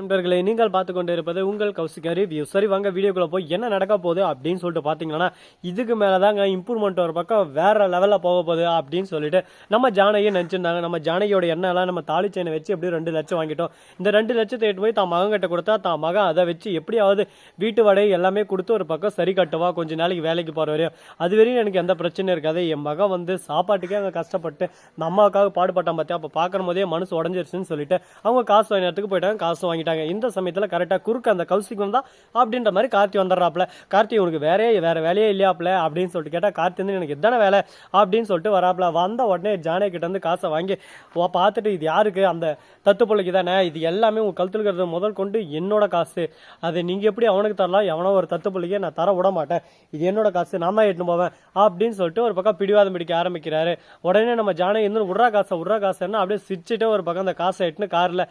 நண்பர்களை நீங்கள் பார்த்து கொண்டு இருப்பது உங்கள் கௌசிகா ரிவ்யூ. சரி வாங்க வீடியோக்குள்ள போய் என்ன நடக்க போகுது அப்படின்னு சொல்லிட்டு பார்த்தீங்கன்னா இதுக்கு மேலே தாங்க இம்ப்ரூவ்மெண்ட் ஒரு பக்கம் வேற லெவலில் போக போகுது அப்படின்னு சொல்லிட்டு நம்ம ஜானகியை நினச்சிருந்தாங்க. நம்ம ஜானகியோட எண்ணெல்லாம் நம்ம தாலி வச்சு எப்படியும் ரெண்டு லட்சம் வாங்கிட்டோம். இந்த ரெண்டு லட்சத்தை எட்டு போய் தான் மகன் கிட்ட கொடுத்தா தான் மகன் அதை வச்சு எப்படியாவது வீட்டு வாடகை எல்லாமே கொடுத்து ஒரு பக்கம் சரி கட்டுவா கொஞ்ச நாளைக்கு வேலைக்கு போகிற வரையும் அது வரையும் எனக்கு எந்த பிரச்சனையும் இருக்காது. என் மகன் வந்து சாப்பாட்டுக்கே அங்கே கஷ்டப்பட்டு நம்ம அம்மாவுக்காக பாடுபட்டான் பார்த்தியா அப்போ பார்க்கும் போதே மனசு உடஞ்சிருச்சுன்னு சொல்லிட்டு அவங்க காசு வாங்கினத்துக்கு போயிட்டாங்க. காசு வாங்கிட்டாங்க. இந்த சமயத்தில் கரெக்டாக குறுக்க அந்த கௌசிக் வந்தா அப்படின்ற மாதிரி கார்த்தி வந்துடுறாப்ல கார்த்தி உனக்கு வேறே வேற வேலையே இல்லையாப்ல அப்படின்னு சொல்லிட்டு கேட்டால் கார்த்தி வந்து எனக்கு எத்தனை வேலை? அப்படின்னு சொல்லிட்டு வராப்ல வந்த உடனே ஜானே கிட்ட வந்து காசை வாங்கி பார்த்துட்டு இது யாருக்கு? அந்த தத்து பிள்ளைக்கு தானே? இது எல்லாமே உங்கள் கழுத்தில் இருக்கிறது முதல் கொண்டு என்னோட காசு. அது நீங்கள் எப்படி அவனுக்கு தரலாம்? எவனோ ஒரு தத்து பிள்ளைக்கே நான் தர விட மாட்டேன். இது என்னோட காசு நான் தான் எட்டுன்னு போவேன். அப்படின்னு சொல்லிட்டு ஒரு பக்கம் பிடிவாதம் பிடிக்க ஆரம்பிக்கிறாரு. உடனே நம்ம ஜானகி இருந்து விட்றா காசை விட்ற காசு என்ன அப்படியே சிரிச்சுட்டு ஒரு பக்கம் அந்த காசை எட்டுன்னு காரில்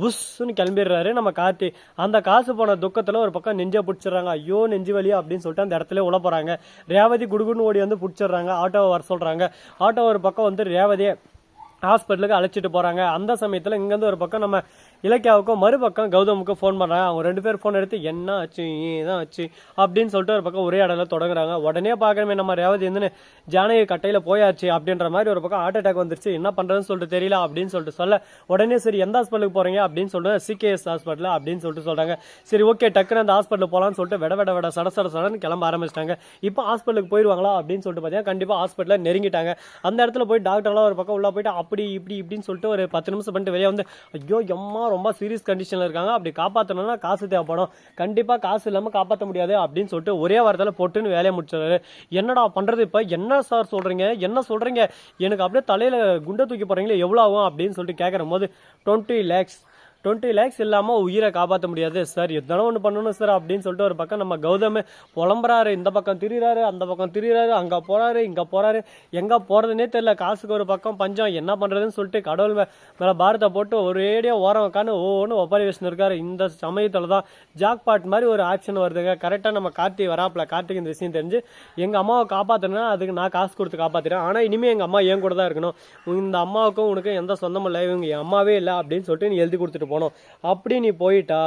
புஷ்ன்னு கிளம்பிடுறாரு. நம்ம கார்த்தி. அந்த காசு போன துக்கத்துல ஒரு பக்கம் நெஞ்ச பிடிச்சிடுறாங்க. ஐயோ நெஞ்சு வலி அப்படின்னு சொல்லிட்டு அந்த இடத்துல உள்ள போறாங்க ரேவதி குடுகுன்னு ஓடி வந்து பிடிச்சிடுறாங்க. ஆட்டோவை வர சொல்றாங்க. ஆட்டோ ஒரு பக்கம் வந்து ரேவதியை ஹாஸ்பிட்டலுக்கு அழைச்சிட்டு போறாங்க. அந்த சமயத்துல இங்கேருந்து ஒரு பக்கம் நம்ம இலக்கியாவுக்கும் மறுபக்கம் கௌதமுக்கும் ஃபோன் பண்றாங்க. அவங்க ரெண்டு பேரும் ஃபோன் எடுத்து என்ன ஆச்சு? ஏதான் ஆச்சு? அப்படின்னு சொல்லிட்டு ஒரு பக்கம் உரையாடல தொடங்குறாங்க. உடனே பார்க்கணுமே நம்ம ரேவதி வந்து ஜானகி கட்டையில போயாச்சு அப்படின்ற மாதிரி ஒரு பக்கம் ஹார்ட் அட்டாக் வந்துருச்சு. என்ன பண்றதுன்னு சொல்லிட்டு தெரியல அப்படின்னு சொல்லிட்டு சொல்ல உடனே சரி எந்த ஹாஸ்பிட்டலுக்கு போறீங்க? அப்படின்னு சொல்லிட்டு சிகேஎஸ் ஹாஸ்பிட்டல் அப்படின்னு சொல்லிட்டு சொல்றாங்க. சரி ஓகே டக்குன்னு அந்த ஹாஸ்பிட்டல் போகலான்னு சொல்லிட்டு விட விட விட சட சட சடன்னு கிளம்ப ஆரம்பிச்சிட்டாங்க. இப்போ ஹாஸ்பிட்டலுக்கு போயிடுவாங்களா அப்படின்னு சொல்லிட்டு பார்த்தீங்கன்னா கண்டிப்பா ஹாஸ்பிட்டலில் நெருங்கிட்டாங்க. அந்த இடத்துல போய் டாக்டர்லாம் ஒரு பக்கம் உள்ள போயிட்டு அப்படி இப்படி இப்படின்னு சொல்லிட்டு ஒரு பத்து நிமிஷம் பண்ணிட்டு வெளியே வந்து ஐயோ எம்மா ரொம்ப சீரியஸ் கண்டிஷனில் இருக்காங்க. அப்படி காப்பாற்றணும்னா காசு தேவைப்படும். கண்டிப்பாக காசு இல்லாமல் காப்பாற்ற முடியாது அப்படின்னு சொல்லிட்டு ஒரே வாரத்தில் போட்டுன்னு வேலையை முடிச்சிடுறாரு. என்னடா பண்ணுறது இப்போ? என்ன சார் சொல்கிறீங்க என்ன சொல்கிறீங்க எனக்கு அப்படியே தலையில் குண்டை தூக்கி போகிறீங்களே எவ்வளோ ஆகும் அப்படின்னு சொல்லிட்டு கேட்குற போது டுவெண்ட்டி லேக்ஸ் டுவெண்ட்டி லேக்ஸ் இல்லாமல் உயிரை காப்பாற்ற முடியாது சார் எதனா ஒன்று பண்ணணும் சார் அப்படின்னு சொல்லிட்டு ஒரு பக்கம் நம்ம கௌதம் புலம்புறாரு. இந்த பக்கம் திரிகிறாரு அந்த பக்கம் திரிகிறாரு அங்கே போகிறாரு இங்கே போகிறாரு எங்கே போகிறதுனே தெரியல காசுக்கு ஒரு பக்கம் பஞ்சம். என்ன பண்ணுறதுன்னு சொல்லிட்டு கடவுள் மேலே பாரத்தை போட்டு ஒரேடியாக ஓரம் உட்காந்து ஒவ்வொன்று ஒப்பாரி வச்சுன்னு இருக்காரு. இந்த சமயத்தில் தான் ஜாக்பாட் மாதிரி ஒரு ஆப்ஷன் வருதுங்க. கரெக்டாக நம்ம கார்த்தி வராப்பில். கார்த்திக் இந்த விஷயம் தெரிஞ்சு எங்கள் அம்மாவை காப்பாற்றினா அதுக்கு நான் காசு கொடுத்து காப்பாற்றுறேன் ஆனால் இனிமேல் எங்கள் அம்மா என் கூட தான் இருக்கணும். இந்த அம்மாவுக்கும் உனக்கு எந்த சொந்தமும் இல்லை. இவங்க என் அம்மாவே இல்லை அப்படின்னு சொல்லிட்டு நீ எழுதி கொடுத்துட்டு போகணும் அப்படி நீ போயிட்டா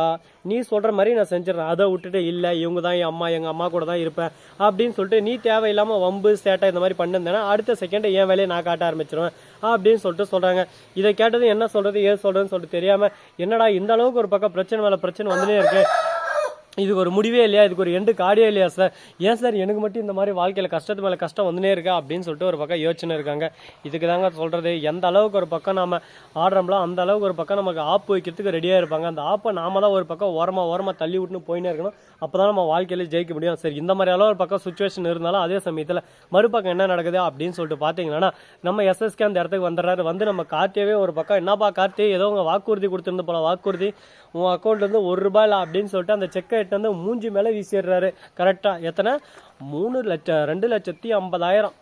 நீ சொல்கிற மாதிரி நான் செஞ்சிடறேன். அதை விட்டுட்டு இல்லை இவங்க தான் என் அம்மா எங்கள் அம்மா கூட தான் இருப்பேன் அப்படின்னு சொல்லிட்டு நீ தேவையில்லாமல் வம்பு சேட்டை இந்த மாதிரி பண்ணிருந்தேன்னா அடுத்த செகண்ட் என் வேலையை நான் காட்ட ஆரம்பிச்சிருவேன் அப்படின்னு சொல்லிட்டு சொல்கிறாங்க இதை கேட்டது என்ன சொல்கிறது ஏது சொல்கிறதுன்னு சொல்லிட்டு தெரியாமல் என்னடா இந்த அளவுக்கு ஒரு பக்கம் பிரச்சனை மேலே பிரச்சனை வந்துட்டே இருக்கு. இதுக்கு ஒரு முடிவே இல்லையா? இதுக்கு ஒரு எண்டு காடியே இல்லையா சார் ஏன் சார் எனக்கு மட்டும் இந்த மாதிரி வாழ்க்கையில் கஷ்டத்து மேலே கஷ்டம் வந்துனே இருக்கா? அப்படின்னு சொல்லிட்டு ஒரு பக்கம் யோசனை இருக்காங்க. இதுக்கு தாங்க சொல்கிறது எந்த அளவுக்கு ஒரு பக்கம் நாம் ஆடுறோம்ல அந்த அளவுக்கு ஒரு பக்கம் நமக்கு ஆப்பு வைக்கிறதுக்கு ரெடியாக இருப்பாங்க. அந்த ஆப்பை நாம தான் ஒரு பக்கம் ஓரமாக ஓரமாக தள்ளி விட்டுன்னு போயினே இருக்கணும். அப்போ தான் நம்ம வாழ்க்கையில் ஜெயிக்க முடியும். சரி இந்த மாதிரி அளவு ஒரு பக்கம் சுச்சுவேஷன் இருந்தாலும் அதே சமயத்தில் மறுபக்கம் என்ன நடக்குது அப்படின்னு சொல்லிட்டு பார்த்தீங்கன்னா நம்ம எஸ்எஸ்கே அந்த இடத்துக்கு வந்துடுறாரு. வந்து நம்ம கார்த்தியவே ஒரு பக்கம் என்னப்பா கார்த்தி? ஏதோ உங்கள் வாக்குறுதி கொடுத்துருந்து போல வாக்குறுதி. உன் அக்கௌண்ட்ல இருந்து ஒரு ரூபாய் இல்லை அப்படின்னு சொல்லிட்டு அந்த செக்கை எடுத்து வந்து மூஞ்சி மேலே வீசிடுறாரு. கரெக்டாக எத்தனை? மூணு லட்சம் ரெண்டு லட்சத்தி ஐம்பதாயிரம்.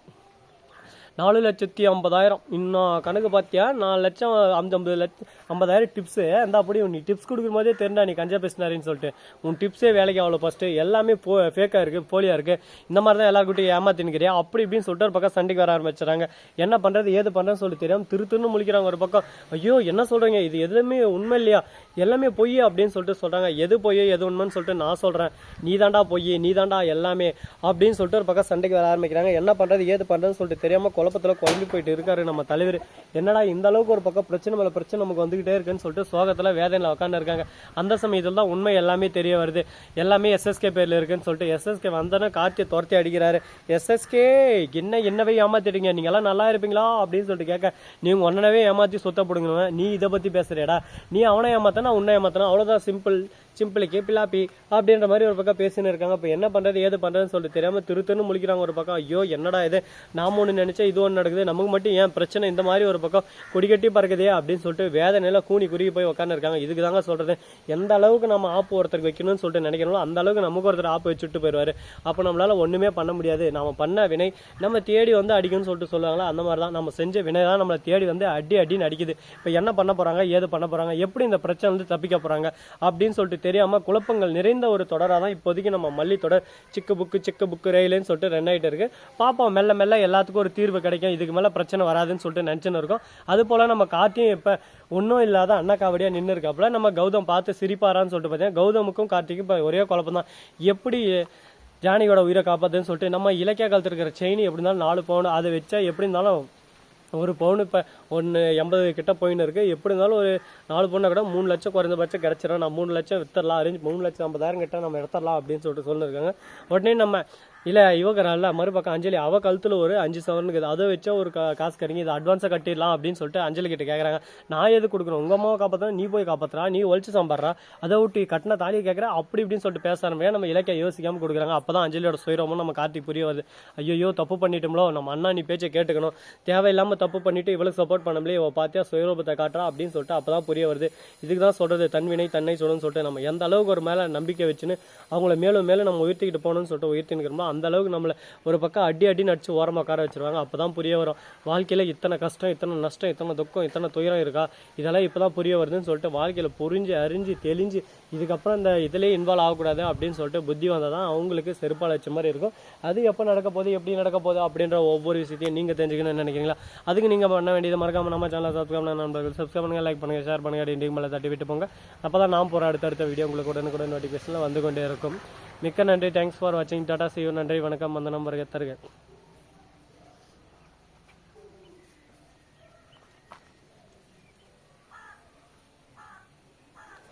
நாலு லட்சத்தி ஐம்பதாயிரம். இன்னும் கணக்கு பார்த்தியா நாலு லட்சம் ஐம்பது ஐம்பது லட்சம் ஐம்பதாயிரம் டிப்ஸு அந்த அப்படி நீ டிப்ஸ் கொடுக்குற மாதிரியே தெரிஞ்சா நீ கஞ்சா பேசினாரின்னு சொல்லிட்டு. உன் டிப்ஸே வேலைக்கு அவ்வளோ ஃபஸ்ட்டு எல்லாமே போ ஃபேக்காக இருக்குது போலியாக இருக்குது இந்த மாதிரி தான் எல்லாருக்கிட்டையும் ஏமாத்தினுக்கிறியா அப்படி இப்படின்னு சொல்லிட்டு ஒரு பக்கம் சண்டைக்கு வர ஆரம்பிச்சுறாங்க என்ன பண்ணுறது ஏது பண்ணுறதுன்னு சொல்லி தெரியாமல் திரு திருன்னு முழிக்கிறாங்க ஒரு பக்கம். ஐயோ என்ன சொல்கிறீங்க இது எதுவுமே உண்மை இல்லையா? எல்லாமே பொய் அப்படின்னு சொல்லிட்டு சொல்கிறாங்க எது பொய் எது உண்மைன்னு சொல்லிட்டு நான் சொல்கிறேன் நீ தாண்டா பொய் நீ தாண்டா எல்லாமே அப்படின்னு சொல்லிட்டு ஒரு பக்கம் சண்டைக்கு வர ஆரம்பிக்கிறாங்க. என்ன பண்ணுறது ஏது பண்ணுறதுன்னு சொல்லிட்டு தெரியாமல் குழப்பத்தில் குழம்பி போயிட்டு இருக்காரு நம்ம தலைவர். என்னடா இந்த அளவுக்கு ஒரு பக்கம் பிரச்சனை மேலே பிரச்சனை நமக்கு வந்துகிட்டே இருக்குன்னு சொல்லிட்டு சோகத்தில் வேதனையில் உட்காந்து இருக்காங்க அந்த சமயத்தில் தான் உண்மை எல்லாமே தெரிய வருது. எல்லாமே எஸ்எஸ்கே பேரில் இருக்குன்னு சொல்லிட்டு எஸ்எஸ்கே வந்தோன்னே கார்த்தியை துரத்தி அடிக்கிறாரு. எஸ்எஸ்கே என்ன என்னவே ஏமாத்திட்டீங்க? நீங்களாம் நல்லா இருப்பீங்களா? அப்படின்னு சொல்லிட்டு கேட்க நீ ஒன்னவே ஏமாற்றி சுத்த போடுங்க நீ இதை பற்றி பேசுறியடா. நீ அவனை ஏமாத்தனா உன்னை ஏமாத்தனா அவ்வளோதான் சிம்பிள் சிம்பிளுக்கு பிலாப்பி அப்படின்ற மாதிரி ஒரு பக்கம் பேசின்னு இருக்காங்க. இப்போ என்ன பண்ணுறது ஏது பண்ணுறதுன்னு சொல்லிட்டு தெரியாமல் திரு திருன்னு முழிக்கிறாங்க ஒரு பக்கம். ஐயோ என்னடா இது? நாம ஒன்று நினச்சா இது ஒன்று நடக்குது. நமக்கு மட்டும் ஏன் பிரச்சனை இந்த மாதிரி ஒரு பக்கம் கொடிகட்டி பறக்குதே அப்படின்னு சொல்லிட்டு வேதனையில கூனி குறுகி போய் உட்காந்துருக்காங்க இதுக்கு தாங்க சொல்றது. எந்த அளவுக்கு நம்ம ஆப்பு ஒருத்தருக்கு வைக்கணும்னு சொல்லிட்டு நினைக்கிறோம் அந்த அளவுக்கு நமக்கு ஒருத்தர் ஆப்பு வச்சுட்டு போயிடுவார். அப்போ நம்மளால ஒண்ணுமே பண்ண முடியாது. நம்ம பண்ண வினை நம்ம தேடி வந்து அடிக்கும்னு சொல்லிட்டு சொல்லுவாங்களா? அந்த மாதிரி தான் நம்ம செஞ்ச வினை தான் நம்மளை தேடி வந்து அடி அடின்னு அடிக்குது. இப்போ என்ன பண்ண போறாங்க? ஏது பண்ண போறாங்க? எப்படி இந்த பிரச்சனை வந்து தப்பிக்க போறாங்க? அப்படின்னு சொல்லிட்டு தெரியாம குழப்பங்கள் நிறைந்த ஒரு தொடராக தான் இப்போதைக்கு நம்ம மல்லி தொடர் சிக்கு புக்கு சிக்கு புக்கு ரயிலுன்னு சொல்லிட்டு ரன் ஆகிட்டு இருக்கு. பாப்போம். மெல்ல மெல்ல எல்லாத்துக்கும் ஒரு தீர்வு கிடைக்கும். இதுக்கு மேலே பிரச்சனை வராதுன்னு சொல்லிட்டு நினச்சின்னு இருக்கோம். அது போல் நம்ம கார்த்தியும் இப்போ ஒன்றும் இல்லாத அண்ணா காவடியாக நின்று இருக்காப்புல. நம்ம கௌதம் பார்த்து சிரிப்பாரான்னு சொல்லிட்டு பார்த்தீங்கன்னா கௌதமுக்கும் கார்த்திக்கும் இப்போ ஒரே குழப்பம் தான். எப்படி ஜானியோட உயிரை காப்பாத்துன்னு சொல்லிட்டு நம்ம இலக்கிய காலத்தில் இருக்கிற செயின் எப்படி இருந்தாலும் நாலு பவுன் அதை வச்சா எப்படி இருந்தாலும் ஒரு பவுன் இப்போ ஒன்று எண்பது கிட்ட போயின்னு இருக்கு. எப்படி இருந்தாலும் ஒரு நாலு பொண்ணை கூட மூணு லட்சம் குறைந்தபட்சம் கிடச்சிடும் நான் மூணு லட்சம் வித்தரலாம் அரேஞ்ச் மூணு லட்சம் ஐம்பதாயிரம் கிட்ட நம்ம எடுத்துடலாம் அப்படின்னு சொல்லிட்டு சொல்லியிருக்காங்க உடனே நம்ம இல்லை இவங்கிறால மறுபக்கம் அஞ்சலி அவ கழுத்தில் ஒரு அஞ்சு சவரன் இருக்குது. அதை வச்சா ஒரு கா காசு கறிங்க இதை அட்வான்ஸாக கட்டிடலாம் அப்படின்னு சொல்லிட்டு அஞ்சலி கிட்ட கேட்குறாங்க நான் எது கொடுக்குறேன் உங்கள் அம்மாவை காப்பாற்றா நீ போய் காப்பாற்றுறா நீ ஒழிச்சு சம்பாடுறா அதை விட்டு கட்டின தாலியை கேட்குற அப்படி இப்படின்னு சொல்லிட்டு பேச ஆரம்பியா நம்ம இலக்கிய யோசிக்காமல் கொடுக்குறாங்க. அப்போ தான் அஞ்சலியோட சுயரமும் நம்ம கார்த்திக் புரிய வருது. ஐயோ தப்பு பண்ணிட்டோம்லோ. நம்ம அண்ணா நீ பேச்சை கேட்டுக்கணும். தேவையில்லாமல் தப்பு பண்ணிட்டு இவளுக்கு சப்போர்ட் சப்போர்ட் பண்ணங்களே இவ பார்த்தியா சுயரூபத்தை காட்டுறா அப்படின்னு சொல்லிட்டு அப்போ தான் புரிய வருது. இதுக்கு தான் சொல்கிறது தன்வினை தன்னை சொல்லணும்னு சொல்லிட்டு நம்ம எந்த அளவுக்கு ஒரு மேலே நம்பிக்கை வச்சுன்னு அவங்கள மேலும் மேலும் நம்ம உயர்த்திக்கிட்டு போகணும்னு சொல்லிட்டு உயர்த்தின்னு அந்த அளவுக்கு நம்மளை ஒரு பக்கம் அடி அடி நடிச்சு ஓரமாக உட்கார வச்சுருவாங்க. அப்போ தான் புரிய வரும் வாழ்க்கையில் இத்தனை கஷ்டம் இத்தனை நஷ்டம் இத்தனை துக்கம் இத்தனை துயரம் இருக்கா? இதெல்லாம் இப்போ தான் புரிய வருதுன்னு சொல்லிட்டு வாழ்க்கையில் புரிஞ்சு அறிஞ்சு தெளிஞ்சு இதுக்கப்புறம் இந்த இதிலே இன்வால்வ் ஆகக்கூடாது அப்படின்னு சொல்லிட்டு புத்தி வந்தால் தான் அவங்களுக்கு செருப்பால் வச்ச மாதிரி இருக்கும். அது எப்போ நடக்க போகுது எப்படி நடக்க போகுது அப்படின்ற ஒவ்வொரு விஷயத்தையும் நீங்கள் தெரிஞ்சுக்கணும்னு நினைக்கிறீங்களா? அதுக்கு நீங்கள் பண்ண வேண்டியது மறக்காம நம்ம சேனலை சப்ஸ்கிரைப் பண்ண நண்பர்கள் சப்ஸ்கிரைப் பண்ணுங்க லைக் பண்ணுங்க ஷேர் பண்ணுங்க டிண்டிங் மேலே தட்டி விட்டு போங்க. அப்போ தான் நான் போகிற அடுத்தடுத்த வீடியோ உங்களுக்கு உடனுக்குடன் நோட்டிஃபிகேஷனில் வந்து கொண்டே இருக்கும். மிக்க நன்றி. தேங்க்ஸ் ஃபார் வாட்சிங் டாடா சிவ நன்றி. வணக்கம். அந்த நம்பருக்கு தருக